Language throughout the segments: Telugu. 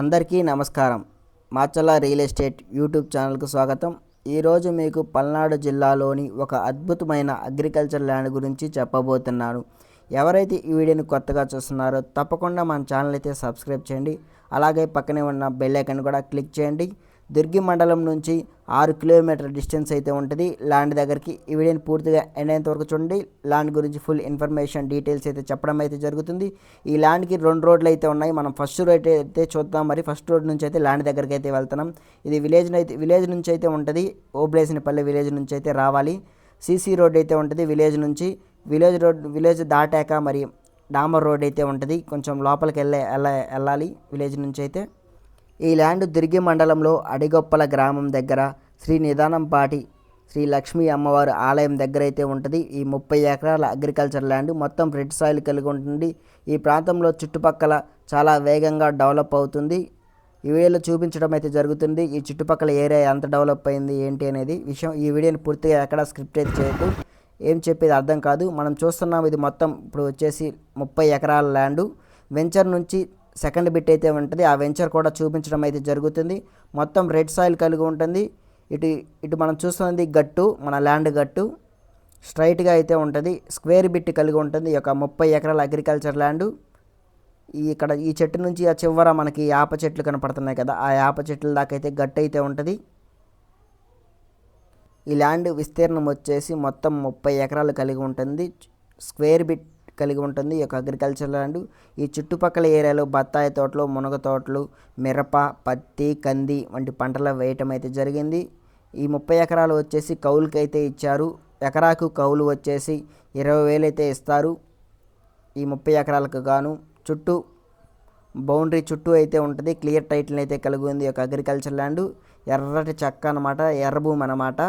అందరికీ నమస్కారం. మాచల్ల రియల్ ఎస్టేట్ యూట్యూబ్ ఛానల్కు స్వాగతం. ఈరోజు మీకు పల్నాడు జిల్లాలోని ఒక అద్భుతమైన అగ్రికల్చర్ ల్యాండ్ గురించి చెప్పబోతున్నాను. ఎవరైతే ఈ వీడియోని కొత్తగా చూస్తున్నారో తప్పకుండా మన ఛానల్ అయితే సబ్స్క్రైబ్ చేయండి. అలాగే పక్కనే ఉన్న బెల్ ఐకన్ కూడా క్లిక్ చేయండి. దుర్గి మండలం నుంచి ఆరు కిలోమీటర్ డిస్టెన్స్ అయితే ఉంటుంది. ల్యాండ్ దగ్గరికి ఈ వీడియోని పూర్తిగా ఎండేంత వరకు చూడండి. ల్యాండ్ గురించి ఫుల్ ఇన్ఫర్మేషన్ డీటెయిల్స్ అయితే చెప్పడం అయితే జరుగుతుంది. ఈ ల్యాండ్కి రెండు రోడ్లు అయితే ఉన్నాయి. మనం ఫస్ట్ రోడ్ అయితే చూద్దాం. మరి ఫస్ట్ రోడ్ నుంచి అయితే ల్యాండ్ దగ్గరికి అయితే వెళ్తున్నాం. ఇది విలేజ్ అయితే విలేజ్ నుంచి అయితే ఉంటుంది. ఓబ్లేసినపల్లి విలేజ్ నుంచి అయితే రావాలి. సీసీ రోడ్ అయితే ఉంటుంది విలేజ్ నుంచి. విలేజ్ రోడ్ విలేజ్ దాటాక మరి డామర్ రోడ్ అయితే ఉంటుంది. కొంచెం లోపలికి వెళ్ళే వెళ్ళాలి విలేజ్ నుంచి అయితే. ఈ ల్యాండ్ దుర్గి మండలంలో అడిగొప్పల గ్రామం దగ్గర శ్రీ నిదానంపాటి శ్రీ లక్ష్మీ అమ్మవారి ఆలయం దగ్గర అయితే ఉంటుంది. ఈ ముప్పై ఎకరాల అగ్రికల్చర్ ల్యాండ్ మొత్తం రెడ్ సాయిల్ కలిగి ఉంటుంది. ఈ ప్రాంతంలో చుట్టుపక్కల చాలా వేగంగా డెవలప్ అవుతుంది. ఈ వీడియోలో చూపించడం అయితే జరుగుతుంది. ఈ చుట్టుపక్కల ఏరియా ఎంత డెవలప్ అయింది ఏంటి అనేది విషయం ఈ వీడియోని పూర్తిగా ఎక్కడ స్క్రిప్ట్ అయితే చేయొద్దు. ఏం చెప్పేది అర్థం కాదు. మనం చూస్తున్నాం ఇది మొత్తం ఇప్పుడు వచ్చేసి ముప్పై ఎకరాల ల్యాండు. వెంచర్ నుంచి సెకండ్ బిట్ అయితే ఉంటుంది. ఆ వెంచర్ కూడా చూపించడం అయితే జరుగుతుంది. మొత్తం రెడ్ సాయిల్ కలిగి ఉంటుంది. ఇటు ఇటు మనం చూస్తున్నది గట్టు మన ల్యాండ్ గట్టు. స్ట్రైట్గా అయితే ఉంటుంది. స్క్వేర్ బిట్ కలిగి ఉంటుంది. ఈ యొక్క ముప్పై ఎకరాల అగ్రికల్చర్ ల్యాండ్ ఈ ఇక్కడ ఈ చెట్టు నుంచి ఆ చివర మనకి యాప చెట్లు కనపడుతున్నాయి కదా. ఆ యాప చెట్ల దాకా అయితే గట్టు అయితే ఉంటుంది. ఈ ల్యాండ్ విస్తీర్ణం వచ్చేసి మొత్తం ముప్పై ఎకరాలు కలిగి ఉంటుంది. స్క్వేర్ బిట్ కలిగి ఉంటుంది. ఈ యొక్క అగ్రికల్చర్ ల్యాండ్ ఈ చుట్టుపక్కల ఏరియాలో బత్తాయి తోటలు మునగ తోటలు మిరప పత్తి కంది వంటి పంటలు వేయటం అయితే జరిగింది. ఈ ముప్పై ఎకరాలు వచ్చేసి కౌలుకి అయితే ఇచ్చారు. ఎకరాకు కౌలు వచ్చేసి ఇరవై వేలు అయితే ఇస్తారు. ఈ ముప్పై ఎకరాలకు గాను చుట్టూ బౌండరీ చుట్టూ అయితే ఉంటుంది. క్లియర్ టైటిల్ అయితే కలిగి ఉంది ఈ యొక్క అగ్రికల్చర్ ల్యాండ్ ఎర్రటి చెక్క అనమాట ఎర్ర భూమి అనమాట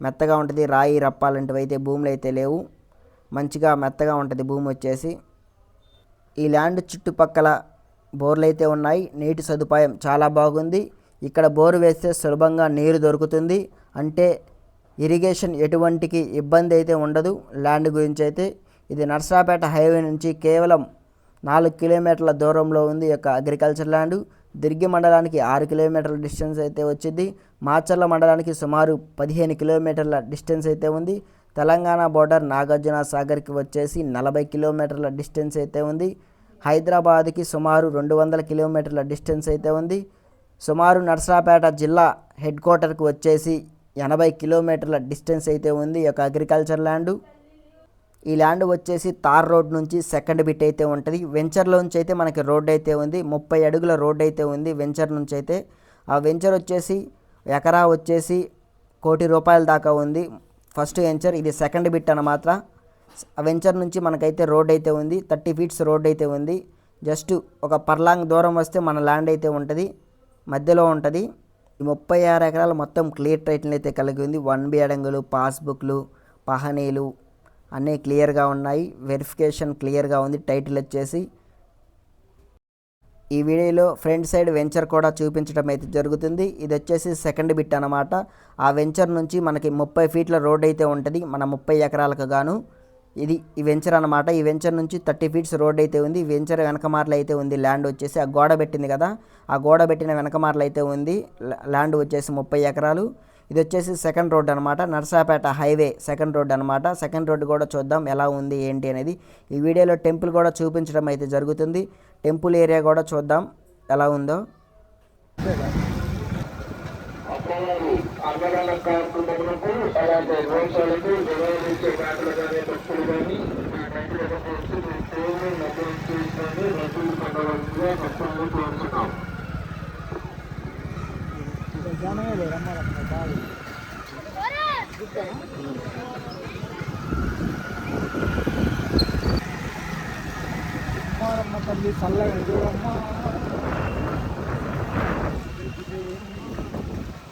మెత్తగా ఉంటుంది. రాయి రప్పాలంటివి అయితే భూములు అయితే లేవు. మంచిగా మెత్తగా ఉంటుంది భూమి వచ్చేసి. ఈ ల్యాండ్ చుట్టుపక్కల బోర్లు అయితే ఉన్నాయి. నీటి సదుపాయం చాలా బాగుంది. ఇక్కడ బోరు వేస్తే సులభంగా నీరు దొరుకుతుంది. అంటే ఇరిగేషన్ ఎటువంటికి ఇబ్బంది అయితే ఉండదు. ల్యాండ్ గురించి అయితే ఇది నర్సాపేట హైవే నుంచి కేవలం నాలుగు కిలోమీటర్ల దూరంలో ఉంది యొక్క అగ్రికల్చర్ ల్యాండ్. దిర్గి మండలానికి ఆరు కిలోమీటర్ల డిస్టెన్స్ అయితే వచ్చింది. మాచర్ల మండలానికి సుమారు పదిహేను కిలోమీటర్ల డిస్టెన్స్ అయితే ఉంది. తెలంగాణ బోర్డర్ నాగార్జున సాగర్కి వచ్చేసి నలభై కిలోమీటర్ల డిస్టెన్స్ అయితే ఉంది. హైదరాబాద్కి సుమారు రెండు వందల కిలోమీటర్ల డిస్టెన్స్ అయితే ఉంది. సుమారు నర్సరాపేట జిల్లా హెడ్ క్వార్టర్కి వచ్చేసి ఎనభై కిలోమీటర్ల డిస్టెన్స్ అయితే ఉంది ఈ యొక్క అగ్రికల్చర్ ల్యాండ్. ఈ ల్యాండ్ వచ్చేసి తార్ రోడ్ నుంచి సెకండ్ బిట్ అయితే ఉంటుంది. వెంచర్లోంచి అయితే మనకి రోడ్ అయితే ఉంది. ముప్పై అడుగుల రోడ్ అయితే ఉంది వెంచర్ నుంచి అయితే. ఆ వెంచర్ వచ్చేసి ఎకరా వచ్చేసి కోటి రూపాయల దాకా ఉంది. ఫస్ట్ వెంచర్ ఇది సెకండ్ బిట్ అన్నమాట వెంచర్ నుంచి మనకైతే రోడ్ అయితే ఉంది థర్టీ ఫీట్స్ రోడ్ అయితే ఉంది. జస్ట్ ఒక పర్లాంగ్ దూరం వస్తే మన ల్యాండ్ అయితే ఉంటుంది మధ్యలో ఉంటుంది. ఈ ముప్పై ఆరు ఎకరాలు మొత్తం క్లియర్ టైటిల్ అయితే కలిగి ఉంది. వన్ బి అడంగులు పాస్బుక్లు పహనీలు అన్నీ క్లియర్గా ఉన్నాయి. వెరిఫికేషన్ క్లియర్గా ఉంది టైటిల్ వచ్చేసి ఈ వీడియోలో ఫ్రంట్ సైడ్ వెంచర్ కూడా చూపించడం అయితే జరుగుతుంది. ఇది వచ్చేసి సెకండ్ బిట్ అనమాట ఆ వెంచర్ నుంచి మనకి ముప్పై ఫీట్ల రోడ్ అయితే ఉంటుంది. మన ముప్పై ఎకరాలకు గాను ఇది ఈ వెంచర్ అనమాట ఈ వెంచర్ నుంచి థర్టీ ఫీట్స్ రోడ్ అయితే ఉంది. ఈ వెంచర్ వెనకమార్లు అయితే ఉంది. ల్యాండ్ వచ్చేసి ఆ గోడ పెట్టింది కదా. ఆ గోడ పెట్టిన వెనకమార్లు అయితే ఉంది. ల్యాండ్ వచ్చేసి ముప్పై ఎకరాలు. ఇది వచ్చేసి సెకండ్ రోడ్ అనమాట నర్సాపేట హైవే సెకండ్ రోడ్ అనమాట సెకండ్ రోడ్ కూడా చూద్దాం ఎలా ఉంది ఏంటి అనేది. ఈ వీడియోలో టెంపుల్ కూడా చూపించడం అయితే జరుగుతుంది. టెంపుల్ ఏరియా కూడా చూద్దాం ఎలా ఉందో. అమ్మవారు చేసుకొని రైతులు పొందవలసిందిగా భక్తులను కోరుతున్నాం తల్లి చల్లగా చూడమ్మ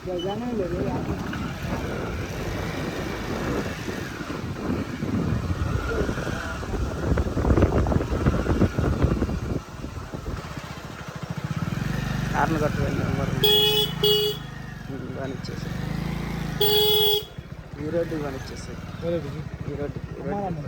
జగనే లేదు కార్ను కట్టు ఇవన్నీ ఇచ్చేసి ఈ రోడ్డు ఇవన్నీ ఇచ్చేసి ఈ రోడ్డు ఈ రోడ్డు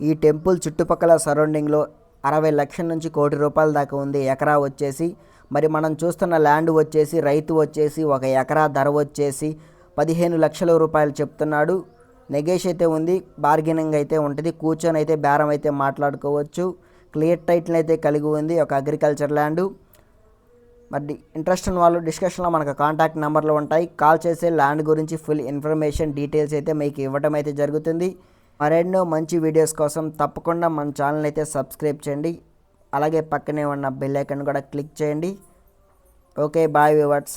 ఈ టెంపుల్ చుట్టుపక్కల సరౌండింగ్లో అరవై లక్షల నుంచి కోటి రూపాయల దాకా ఉంది. ఎకరా వచ్చేసి మరి మనం చూస్తున్న ల్యాండ్ వచ్చేసి రైతు వచ్చేసి ఒక ఎకరా ధర వచ్చేసి పదిహేను లక్షల రూపాయలు చెప్తున్నాడు. నెగేష్ అయితే ఉంది బార్గెనింగ్ అయితే ఉంటుంది కూర్చొని అయితే బేరం అయితే మాట్లాడుకోవచ్చు. క్లియర్ టైటిల్ అయితే కలిగి ఉంది ఒక అగ్రికల్చర్ ల్యాండ్. మరి ఇంట్రెస్ట్ ఉన్న వాళ్ళు డిస్కషన్లో మనకు కాంటాక్ట్ నెంబర్లు ఉంటాయి. కాల్ చేసే ల్యాండ్ గురించి ఫుల్ ఇన్ఫర్మేషన్ డీటెయిల్స్ అయితే మీకు ఇవ్వడం అయితే జరుగుతుంది. మరెన్నో మంచి వీడియోస్ కోసం తప్పకుండా మన ఛానల్ అయితే సబ్స్క్రైబ్ చేయండి. అలాగే పక్కనే ఉన్న బెల్ ఐకన్ కూడా క్లిక్ చేయండి. Okay bye viewers